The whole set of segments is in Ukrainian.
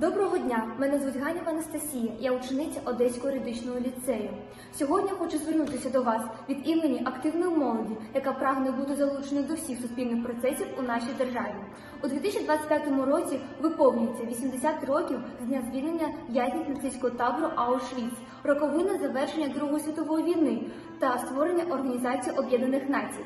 Доброго дня! Мене звуть Ганіва Анастасія, я учениця Одеського юридичного ліцею. Сьогодні хочу звернутися до вас від імені активної молоді, яка прагне бути залученою до всіх суспільних процесів у нашій державі. У 2025 році виповнюється 80 років з дня звільнення в'язнів нацистського табору Аушвіц, роковина завершення Другої світової війни та створення Організації Об'єднаних Націй.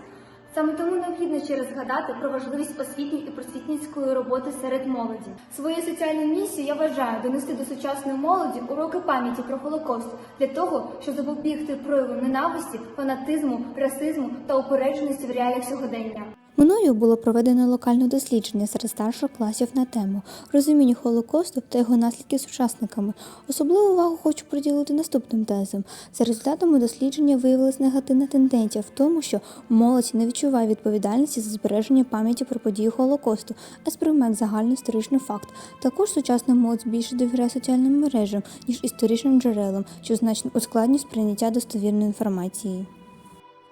Саме тому необхідно ще раз згадати про важливість освітньої і просвітницької роботи серед молоді. Свою соціальну місію я вважаю донести до сучасної молоді уроки пам'яті про Холокост для того, щоб запобігти проявам ненависті, фанатизму, расизму та упередженості в реаліях сьогодення. Мною було проведено локальне дослідження серед старших класів на тему розуміння Холокосту та його наслідків сучасниками. Особливу увагу хочу приділити наступним тезам. За результатами дослідження виявилась негативна тенденція в тому, що молодь не відчуває відповідальності за збереження пам'яті про події Холокосту, а сприймає як загальний історичний факт. Також сучасна молодь більше довіряє соціальним мережам ніж історичним джерелам, що значно ускладнює сприйняття достовірної інформації.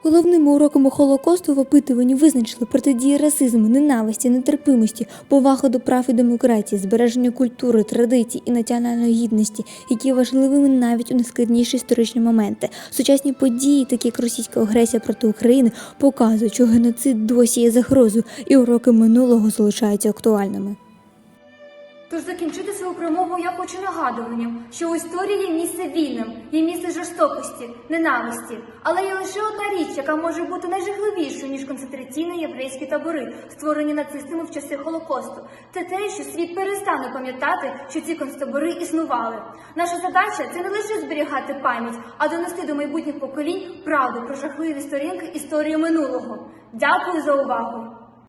Головними уроками Холокосту в опитуванні визначили протидії расизму, ненависті, нетерпимості, повага до прав і демократії, збереження культури, традицій і національної гідності, які важливими навіть у найскладніші історичні моменти. Сучасні події, такі як російська агресія проти України, показують, що геноцид досі є загрозою, і уроки минулого залишаються актуальними. Тож закінчити свою промову я хочу нагадуванням, що у історії є місце вільним, є місце жорстокості, ненависті. Але є лише одна річ, яка може бути найжахливішою, ніж концентраційні єврейські табори, створені нацистами в часи Холокосту. Це те, що світ перестане пам'ятати, що ці концтабори існували. Наша задача це не лише зберігати пам'ять, а донести до майбутніх поколінь правду про жахливі сторінки історії минулого. Дякую за увагу!